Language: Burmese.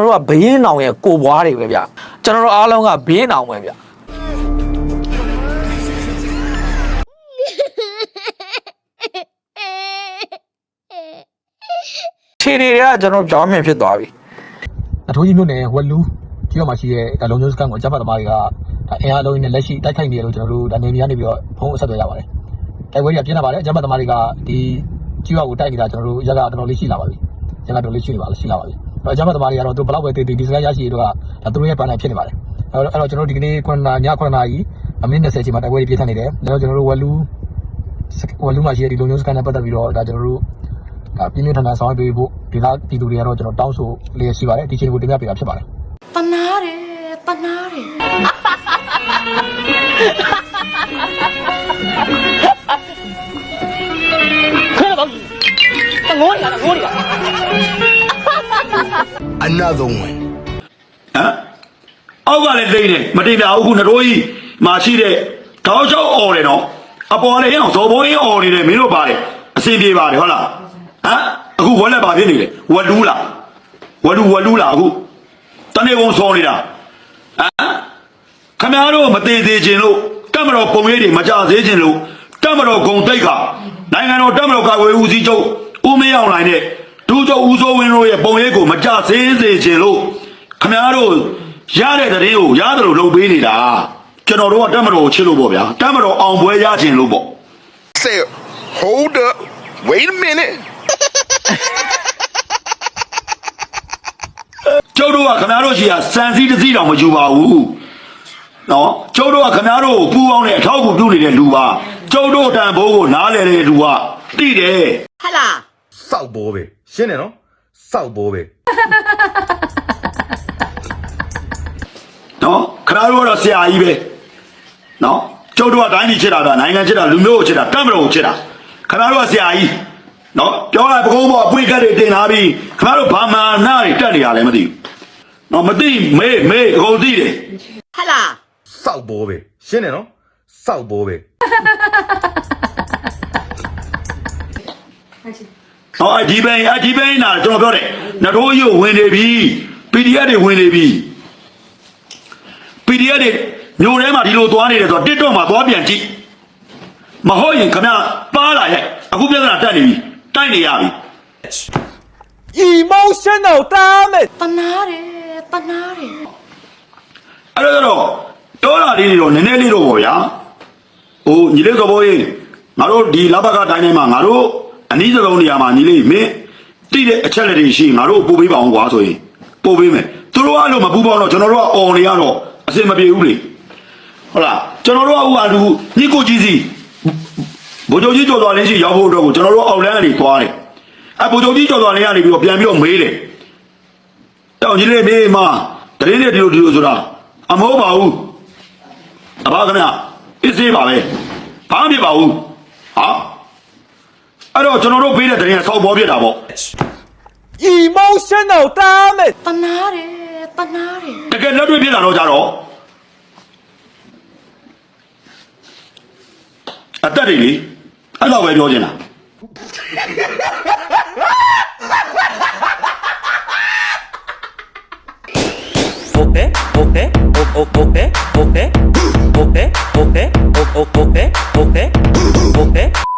ကျွန်တော်တို့ကဘရင်နောင်ရဲ့ကိုဘွားတွေပဲဗျကျွန်တော်တို့အားလုံးကဘရင်နောင်ပဲဗျခြေတွေကကျွန်တော်ကြောင်းမြင်ဖြစ်သွားပြီအထိုးကြီးမြို့နယ်ဝက်လူးကြီးတော်မှာရှိတဲ့ဒါလုံမျိုးစကန်ကိုအကြမ်းဖက်သမားတွေကဒါအင်အားလုံးနဲ့လက်ရှိတိုက်ခိုက်နေတယ်လို့ကျွန်တော်တို့ဒါနေပြည်တော်နေပြီးတော့ဖုန်းအဆက်သွယ်ရပါတယ်။တိုက်ပွဲကြီးကပြင်းထန်ပါတယ်အကြမ်းဖက်သမားတွေကဒီကြီးတော်ကိုတိုက်နေတာကျွန်တော်တို့ရက်ကတော်တော်လေးရှိလာပါပြီ။ရက်ကတော်တော်လေးရှိနေပါလားရှိလာပါပြီ။ အဲ့တော့အကြမ်းဖက်သမားတွေကတော့သူဘလောက်ပဲတည်တည်ဒီစကားရရှိရတော့ဒါသူတို့ရဲ့ပန်းနိုင်ဖြစ်နေပါတယ်။အဲ့တော့အဲ့တော့ကျွန်တော်တို့ဒီကနေ့9နာည9နာရီအမိနစ်20ချိန်မှာတိုက်ပွဲကြီးပြင်းထန်နေတယ်။ဒါတော့ကျွန်တော်တို့ဝက်လူးဝက်လူးမှာရှိတဲ့ဒီလုံမျိုးစကန်နဲ့ပတ်သက်ပြီးတော့ဒါကျွန်တော်တို့ဒါပြင်းပြင်းထန်ထန်ဆောင်ရွက်ပေးဖို့ဒီလားပြည်သူတွေကတော့ကျွန်တော်တောင်းဆိုလျက်ရှိပါတယ်ဒီချိန်ကိုတင်ပြပေးတာဖြစ်ပါတယ်တနာတယ်တနာတယ် another one. ဟမ်အောက်ကလည်းလိမ့်တယ်မတင်ပြဘူးခုနှတို့ကြီးမာရှိတဲ့တောက်ချောက်អော်တယ်နော်အပေါ်လည်းအောင်ဇော်ဘိုးကြီးអော်နေတယ်မင်းတို့ပါတယ်အစင်ပြေပါတယ်ဟုတ်လားဟမ်အခုဝက်လက်ပါဖြစ်နေလေဝက်လူးလားဝက်လူဝက်လူးလားအခုတနေ့ကုန်ဆောနေတာဟမ်ခမရတို့မသေးသေးခြင်းလို့တက်မတော်ပုံရိပ်တွေမကြသေးခြင်းလို့တက်မတော်ဂုံတိတ်ခနိုင်ငံတော်တက်မတော်ကာကွယ်ဦးစီးချုပ်ဦးမင်းအောင်လိုင်နဲ့ ဒူးချုပ်ဦးစိုးဝင်းတို့ရဲ့ပုံရိပ်ကိုမကြသေးသေးခြင်းလို့ခမရတို့ရတဲ့တဲ့င်းကိုရတယ်လို့လုပ်ပေးနေတာကျွန်တော်တို့ကတက်မတော်ကိုချစ်လို့ပေါ့ဗျာတက်မတော်အောင်ပွဲရခြင်းလို့ပေါ့ Say, hold up. Wait a minute. ကျုပ်တို့ကခင်ဗျားတို့ရှိရာစံစည်းတစ်စီးတောင်မယူပါဘူးနော်ကျုပ်တို့ကခင်ဗျားတို့ကိုပူပေါင်းတဲ့အထောက်အကူပြုနေတဲ့လူပါကျုပ်တို့တန်ဖိုးကိုနားလဲတဲ့လူကတိတယ်ဟလာစောက်ဘောပဲ ရှင်းတယ်နော်စောက်ဘောပဲနော်ခင်ဗျားတို့ကတော့ဆရာကြီးပဲနော်ကျုပ်တို့ကတိုင်းပြည်ချစ်တာကနိုင်ငံချစ်တာလူမျိုးကိုချစ်တာတတ်မတော်ကိုချစ်တာခင်ဗျားတို့ကဆရာကြီးနော်ပြောရပကုံးပေါ်အပွင့်ကတ်တွေတင်လာပြီးခင်ဗျားတို့ဘာမှနားတွေတက်နေရလဲမသိဘူးနော်မသိမေးမေးအကုန်သိတယ်ဟလာစောက်ဘောပဲရှင်းတယ်နော်စောက်ဘောပဲ ဟောအဒီပိန်အဒီပိန်နာကျွန်တော်ပြောတယ်နစ်ထိုးရုပ်ဝင်နေပြီ PDF တွေဝင်နေပြီ PDF တွေမျိုးထဲမှာဒီလိုသွားနေတယ်ဆိုတော့ TikTok မှာသွားပြန်ကြည့်မဟုတ်ရင်ခမပါလာရဲ့အခုပြဿနာတက်နေပြီတိုက်နေရပြီ emotional damage တနာတယ်တနာတယ်အဲ့ဒါတော့တောလာလေးတွေတော့နည်းနည်းလေးတော့ပေါ့ဗျာဟိုညီလေးကဘောရေးငါတို့ဒီလဘကတိုင်းထဲမှာငါတို့ အနည်းဆုံးနေရာမှာညီလေးမင်းတိတဲ့အချက်လက်တွေရှိရင်ငါတို့ပို့ပေးပါအောင်ကွာဆိုရင်ပို့ပေးမယ်သူတို့ကလို့မပူပေါင်းတော့ကျွန်တော်တို့ကអော်နေရတော့အစင်မပြေဘူးလေဟုတ်လားကျွန်တော်တို့ကဥပါလူညကိုကြီးစီဘိုးချုပ်ကြီးကြော်သွားလေးရှိရောက်ဖို့အတွက်ကိုကျွန်တော်တို့အောက်လန်းကနေသွားတယ်အဲဘိုးချုပ်ကြီးကြော်သွားလေးကနေပြီးတော့ပြန်ပြီးတော့မေးတယ်တောင်ကြီးလေးမေးမှတရင်လေးဒီလိုဒီလိုဆိုတာအမဟုတ်ပါဘူးအဘခင်ဗျအစ်စေးပါပဲဘာမှမဖြစ်ပါဘူးဟာ အဲ့တော့ကျွန်တော်တို့ပေးတဲ့တင်ရဆောက်ဘောဖြစ်တာပေါ့ emotional damage တနာတယ်တနာတယ်တကယ်လက်တွေ့ဖြစ်တာတော့ကြတော့အသက်တွေလေအဲ့တော့ပဲပြောချင်တာဟုတ်ပဲဟုတ်ပဲဟုတ်ဟုတ်ပဲဟုတ်ပဲဟုတ်ပဲဟုတ်ပဲဟုတ်ပဲဟုတ်ပဲဟုတ်ပဲ